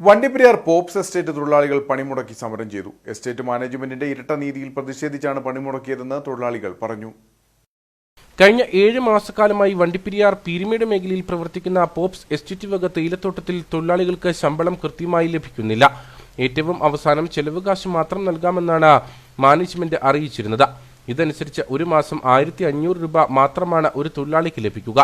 Vandiperiyar pops estate തൊഴിലാളികൾ പണിമുടക്കി സമരം ചെയ്തു. എസ്റ്റേറ്റ് മാനേജ്മെന്റിന്റെ ഇരട്ട നീതിയിൽ പ്രതിഷേധിച്ചാണ് പണിമുടക്കിയതെന്ന് തൊഴിലാളികൾ പറഞ്ഞു. കഴിഞ്ഞ ഏഴ് മാസക്കാലമായി വണ്ടിപ്പെരിയാർ പീരിമേട് മേഖലയിൽ പ്രവർത്തിക്കുന്ന പോപ്സ് എസ്റ്റേറ്റ് വക തേയിലത്തോട്ടത്തിൽ തൊഴിലാളികൾക്ക് ശമ്പളം കൃത്യമായി ലഭിക്കുന്നില്ല. ഏറ്റവും അവസാനം ചെലവ് കാശ് മാത്രം നൽകാമെന്നാണ് മാനേജ്മെന്റ് അറിയിച്ചിരുന്നത്. ഇതനുസരിച്ച് ഒരു മാസം ആയിരത്തി അഞ്ഞൂറ് രൂപ മാത്രമാണ് ഒരു തൊഴിലാളിക്ക് ലഭിക്കുക.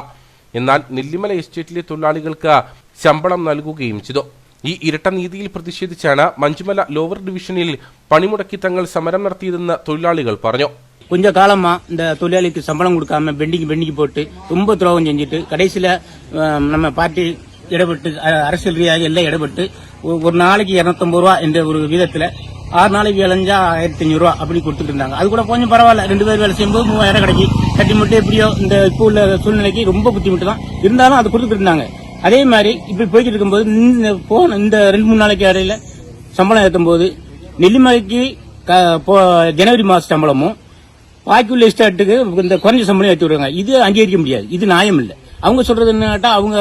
എന്നാൽ നെല്ലിമല എസ്റ്റേറ്റിലെ തൊഴിലാളികൾക്ക് ശമ്പളം നൽകുകയും ചെയ്തു. ഈ ഇരട്ട നീതിയിൽ പ്രതിഷേധിച്ചാണ് മഞ്ചുമല ലോവർ ഡിവിഷനിൽ പണിമുടക്കി തങ്ങൾ സമരം നടത്തിയതെന്ന് തൊഴിലാളികൾ പറഞ്ഞു கொஞ்ச காலமா இந்த தொழிலாளிக்கு சம்பளம் கொடுக்காம பெண்டிங் பெண்டிங் போட்டு ரொம்ப துரோகம் செஞ்சுட்டு கடைசியில அஹ், நம்ம பார்ட்டி இடப்பட்டு அஹ், அரசியல் ரீதியாக எல்லாம் இடப்பட்டு ஒரு- ஒரு நாளைக்கு இருநூத்தம்பது ரூபா என்ற ஒரு விதத்துல ஆறு நாளைக்கு விளைஞ்சா ஆயிரத்தி அஞ்சூறு ரூபா அப்படி கொடுத்துட்டு இருந்தாங்க அது கூட கொஞ்சம் பரவாயில்ல ரெண்டு பேர் வேலை செய்யும்போது மூவாயிரம் கிடைக்கி கட்டி மட்டும் எப்படியோ இந்த இப்போ உள்ள சூழ்நிலைக்கு ரொம்ப புத்திமுட்டு தான் இருந்தாலும் அது கொடுத்துட்டு இருந்தாங்க அதே மாதிரி இப்படி போய்கிட்டு இருக்கும்போது இந்த போன இந்த ரெண்டு மூணு நாளைக்கு இடையில சம்பளம் ஏற்றும் போது நெல்லிமலைக்கு க- போ- ஜனவரி மாச சம்பளமும் பாக்கி உள்ள எஸ்டேட்டுக்கு இந்த குறைஞ்ச சம்பளம் ஏற்றி விடுவாங்க இது அங்கீகரிக்க முடியாது இது நியாயம் இல்லை அவங்க சொல்றது என்ன கேட்டா அவங்க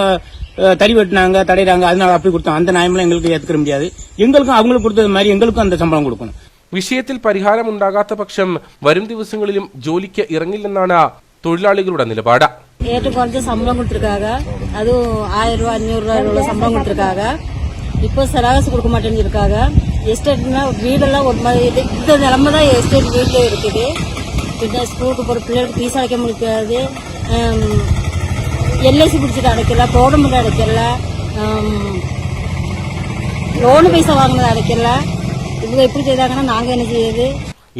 அஹ், தறி வெட்டினாங்க தடையிறாங்க அதனால அப்படி கொடுத்தோம் அந்த நியாயம்லாம் எங்களுக்கு ஏத்துக்க முடியாது எங்களுக்கும் அவங்களுக்கு கொடுத்தது மாதிரி எங்களுக்கும் அந்த சம்பளம் கொடுக்கணும் വിഷയത്തിൽ പരിഹാരമുണ്ടാകാത്ത പക്ഷം വരും ദിവസങ്ങളിലും ജോലിക്ക് ഇറങ്ങില്ലെന്നാണ് തൊഴിലാളികളുടെ നിലപാട് ஏற்று குறைஞ்ச சம்பளம் கொடுத்துருக்காங்க அதுவும் ஆயிரம் ரூபா அஞ்சூறு உள்ள சம்பளம் கொடுத்துருக்காங்க இப்போ சராகசு கொடுக்க மாட்டேன்னு இருக்காங்க எஸ்டேட்னா வீடெல்லாம் ஒரு மாதிரி இந்த நிலமை தான் எஸ்டேட் வீட்டில் இருக்குது பின்ன ஸ்கூலுக்கு போகிற பிள்ளைகளுக்கு ஃபீஸ் அடைக்க முடியாது எல்ஐசி பிடிச்சிட்டு அடைக்கல கவர்மெண்ட் அடைக்கல லோனு பைசா வாங்கினது அடைக்கல இவங்க எப்படி செய்தாங்கன்னா நாங்கள் என்ன செய்யுது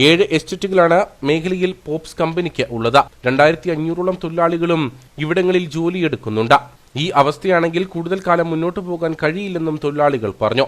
ഏഴ് എസ്റ്റേറ്റുകളാണ് മേഖലയിൽ പോപ്സ് കമ്പനിക്ക് ഉള്ളത്. രണ്ടായിരത്തി അഞ്ഞൂറോളം തൊഴിലാളികളും ഇവിടങ്ങളിൽ ജോലിയെടുക്കുന്നുണ്ട്. ഈ അവസ്ഥയാണെങ്കിൽ കൂടുതൽ കാലം മുന്നോട്ടു പോകാൻ കഴിയില്ലെന്നും തൊഴിലാളികൾ പറഞ്ഞു.